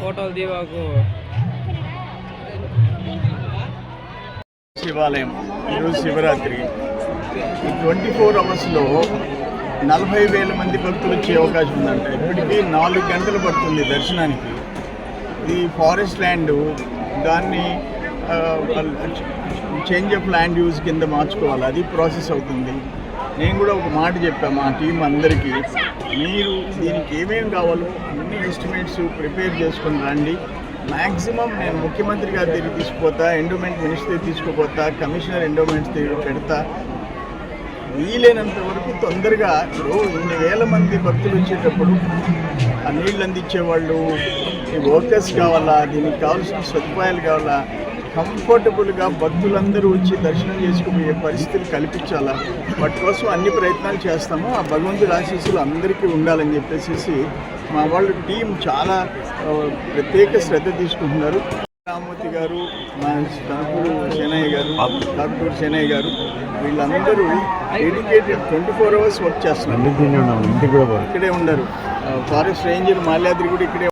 ఫోటోలు దీవాకు. శివాలయం ఈరోజు శివరాత్రి. ఈ ట్వంటీ ఫోర్ అవర్స్లో నలభై వేల మంది భక్తులు వచ్చే అవకాశం ఉందంట. ఇప్పటికీ నాలుగు గంటలు పడుతుంది దర్శనానికి. ఇది ఫారెస్ట్ ల్యాండ్ దాన్ని చేంజ్ ఆఫ్ ల్యాండ్ యూజ్ కింద మార్చుకోవాలి. అది ప్రాసెస్ అవుతుంది. నేను కూడా ఒక మాట చెప్పాను మా టీం అందరికీ. మీరు దీనికి ఏమేమి కావాలో అన్ని ఎస్టిమేట్స్ ప్రిపేర్ చేసుకొని రండి. మ్యాక్సిమం నేను ముఖ్యమంత్రి గారి దగ్గర తీసుకుపోతా ఎండోమెంట్ మినిస్టర్ తీసుకుపోతా కమిషనర్ ఎండోమెంట్స్ దగ్గర పెడతా. వీలైనంత వరకు తొందరగా ఇప్పుడు ఇన్ని వేల మంది భక్తులు వచ్చేటప్పుడు ఆ నీళ్ళు అందించేవాళ్ళు ఈ వర్కర్స్ కావాలా దీనికి కావాల్సిన సదుపాయాలు కావాలా కంఫర్టబుల్గా భక్తులందరూ వచ్చి దర్శనం చేసుకుపోయే పరిస్థితులు కల్పించాలా? వాటి కోసం అన్ని ప్రయత్నాలు చేస్తాము. ఆ భగవంతుడి ఆశీస్సులు అందరికీ ఉండాలని చెప్పేసి మా వాళ్ళు టీం చాలా ప్రత్యేక శ్రద్ధ తీసుకుంటున్నారు. రామూర్తి గారు మా తణుకూరు సేనయ్య గారు డాక్టర్ సేనయ్య గారు వీళ్ళందరూ dedicated twenty four hours work చేస్తున్నారు ఇక్కడే ఉండరు. ఫారెస్ట్ రేంజర్ మాల్యాద్రి కూడా ఇక్కడే